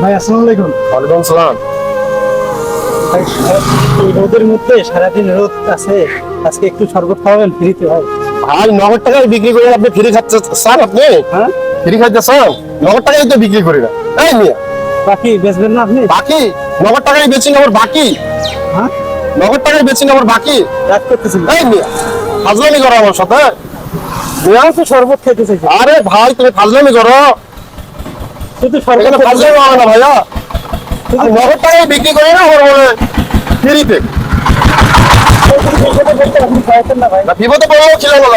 ভাই আসসালামু আলাইকুম। ওয়ালাইকুম সালাম। রোদের মধ্যে সারাদিন রোদ আছে আজকে একটু শরবত খাওয়াবেন ফ্রিতে ভাই। ভাই নগদ টাকায় বিক্রি করে আপনি ফ্রি খাচ্ছে স্যার আপনি? হ্যাঁ? ফ্রি খাইতে স্যার নগদ টাকায় তো বিক্রি করি না। এই মিয়া। বাকি বেচবেন না আপনি? বাকি? নগদ টাকায় বেচি না আবার বাকি? হ্যাঁ? নগদ টাকায় বেচি না আবার বাকি? রাত করতেছেন এই মিয়া ফাজলামি করো আমার সাথে। তো শরবত খেতে চাইছি। আরে ভাই তুমি ফাজলামি করো। হবে না ভাইয়া আমি নগদ টাকায় বিক্রি করি না আবার বলে ফ্রিতে? চাইছি। আপনি খাওয়াতেন না ভাই না বিপদে পড়েও ছিলেন না।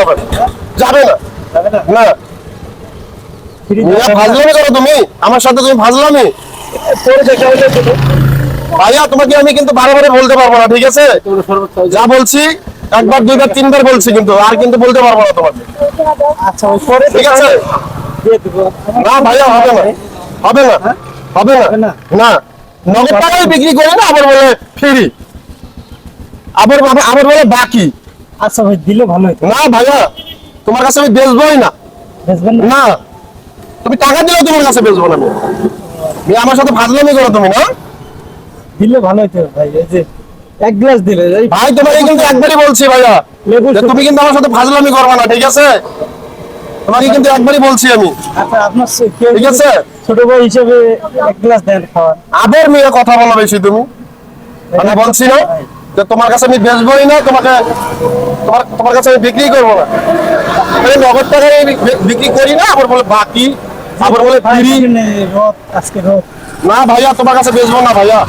যাবে যাবে না। না না ফ্রি মিয়া ফাজলামি করো তুমি। আমার সাথে তুমি ফাজলামি ভাইয়া তোমাকে আমি কিন্তু বারে বারে বলতে পারব না ঠিক আছে? যা বলছি একবার দুইবার তিনবার বলছি কিন্তু আর কিন্তু বলতে পারব না তোমাকে। আচ্ছা ঠিক আছে? না ভাইয়া হবে না। হবে না। হবে না। না? নগদ টাকায় বিক্রি করি না আবার বলে ফ্রি। আবার আবার- আবার বলে বাকি। আচ্ছা ভাই দিলে ভালো হতো। না ভাইয়া তোমার কাছে আমি বেচবোই না। বেচবেন না? তুমি টাকা দিলেও তোমার কাছে বেচবো না আমি। আমার সাথে ফাজলামি করো তুমি না? দিলে ভালো হতো ভাই এই যে এক গ্লাস দিলে ভাই তোমাকে কিন্তু একবারই বলছি ভাইয়া। তুমি কিন্তু আমার সাথে ফাজলামি করবে না ঠিক আছে? তোমাকে কিন্তু একবারই বলছি আমি। আচ্ছা আপনার ঠিক আছে? ছোট ভাই হিসেবে এক গ্লাস দেন খাওয়ার মেয়ে কথা বলো বেশি তুমি। আমি বলছি না যে তোমার কাছে আমি বেচবোই না তোমাকে তোমার তোমার কাছে আমি বিক্রি করব না। আমি নগদ টাকায় বিক্রি করি না আবার বলে বাকি আবার বলে ফ্রি আজকে না ভাইয়া তোমার কাছে বেচবো না ভাইয়া।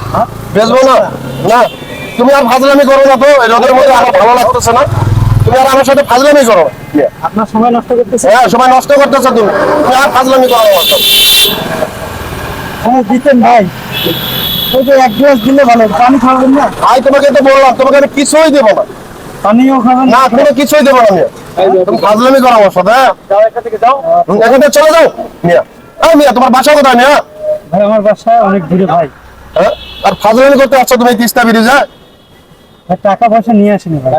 বেচবো না। না। তুমি আর ফাজলামি করো না তো রোদের মধ্যে আমার ভালো লাগতেছে না। তুমি আর আমার সাথে ফাজলামি করো। আপনার সময় নষ্ট করতেছে? হ্যাঁ সময় নষ্ট করতেছো তুমি। তুমি আর ফাজলামি করো আমার সাথে। হ্যাঁ দিতেন ভাই এক গ্লাস দিলে ভালো পানি খাবেন না? ভাই তোমাকে তো বললাম তোমাকে আমি কিছুই দেবো না। পানিও খাবেন না? কোনো কিছুই দেবো না মিয়া। তুমি ফাজলামি করো আমার সাথে হ্যাঁ? এখান থেকে যাও। এখান থেকে চলে যাও মিয়া। এই মিয়া তোমার বাসা কোথায় মিয়া? ভাই আমার বাসা অনেক দূরে ভাই। হ্যাঁ? আর ফাজলামি করতে আসছো তুমি তিস্তা ব্রিজে ভাই টাকা পয়সা নিয়ে আসেনি ভাই।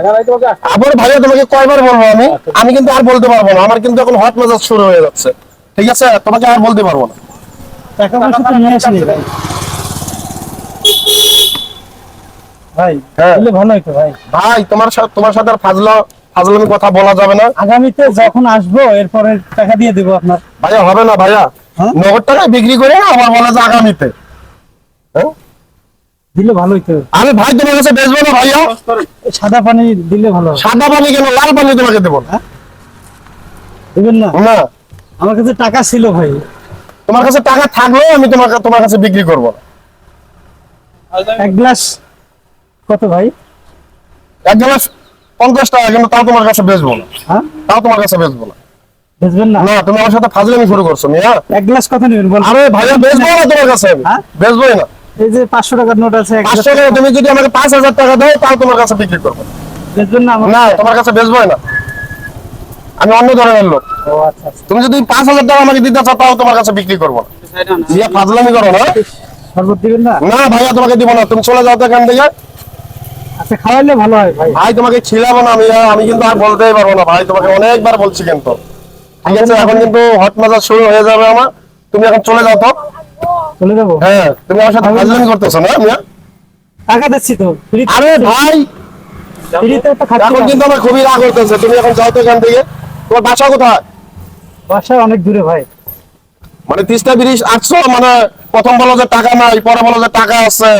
আবার ভাইয়া তোমাকে কয়বার বলব আমি? আমি কিন্তু আর বলতে পারব না। আমার কিন্তু এখন হট মেজাজ শুরু হয়ে যাচ্ছে। ঠিক আছে? তোমাকে আর বলতে পারব না। টাকা পয়সা তো নিয়ে আসেনি ভাই। ভাই হ্যাঁ। ভালো হতো ভাই। ভাই তোমার সাথে তোমার সাথে আর ফাজলা ফাজলামি কথা বলা যাবে না। আগামীতে যখন আসব এরপরে টাকা দিয়ে দেবো আপনার। ভাইয়া হবে না ভাইয়া। হ্যাঁ? নগদ টাকায় বিক্রি করে না আমার বলে যে আগামীতে। হ্যাঁ? দিলে ভালো আমি ভাই তোমার কাছে বেচবো না ভাইয়া সাদা পানি দিলে ভালো সাদা পানি কেন? লাল পানি তোমাকে দেবো না? দিবেন না? না। আমার কাছে টাকা ছিল ভাই। তোমার কাছে টাকা থাকলেও আমি তোমার তোমার কাছে বিক্রি করব। এক গ্লাস কত ভাই? এক গ্লাস পঞ্চাশ টাকা কিন্তু তাও তোমার কাছে বেচবো না। হ্যাঁ? তাও তোমার কাছে বেচবো না। বেচবেন না? না তুমি আমার সাথে ফাজলামি শুরু করছ মিয়া। এক গ্লাস কত নেবেন বল? আরে ভাইয়া বেচবো না তোমার কাছে? আমি হ্যাঁ? বেচবোই না। এই যে পাঁচশো টাকার নোট আছে এক পাঁচশো গ্লাস টাকা তুমি যদি আমাকে পাঁচ হাজার টাকা দাও তাও তোমার কাছে বিক্রি করব। না আমার না তোমার কাছে বেচবোই না। আমি অন্য ধরনের লোক। ও আচ্ছা আচ্ছা। তুমি যদি পাঁচ হাজার টাকা আমাকে দিতে চাও তাও তোমার কাছে বিক্রি করব না। ফাজলামি করো না। শরবত দিবেন না? না ভাইয়া তোমাকে দিব না। তুমি চলে যাও তো এখান থেকে। আচ্ছা খাওয়াইলে ভালো হয় ভাই। ভাই তোমাকে খিলাবো না আমি আমি কিন্তু আর বলতেই পারব না ভাই। তোমাকে অনেকবার বলছি কিন্তু। ঠিক আছে এখন কিন্তু হট মেজাজ শুরু হয়ে যাবে আমার। তুমি এখন চলে যাও তো। চলে যাব হ্যাঁ তুমি আমার সাথে ফাজলামি করতেছো না মিয়া? টাকা দিচ্ছি তো আরে ভাই! এখন কিন্তু আমার খুবই রাগ হতেছে তুমি এখন যাও তো এখান থেকে। তোমার বাসা কোথায়? বাসা অনেক দূরে ভাই। মানে তিস্তা ব্রিজ আসছো? মানে প্রথম বলো যে টাকা নাই পরে বলো যে টাকা আছে।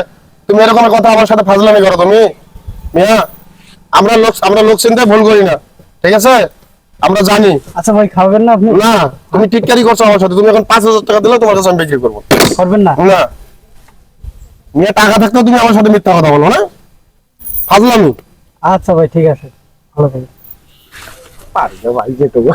তুমি এরকম কথা আমার সাথে ফাজলামি করো তুমি। মিয়া আমরা লোক আমরা লোক চিন্তায় ভুল করি না ঠিক আছে? আমরা জানি। আচ্ছা ভাই খাবেন না আপনি? না তুমি টিটকারি করছ আমার সাথে। তুমি এখন পাঁচ হাজার টাকা দিলে তোমার কাছে আমি বিক্রি করব। করবেন না? না। মিয়া টাকা থাকতে তুমি আমার সাথে মিথ্যা কথা বলো না? ফাজলামি। আচ্ছা ভাই ঠিক আছে। ভালো থাকবেন। পারবে ভাই যেটুকু।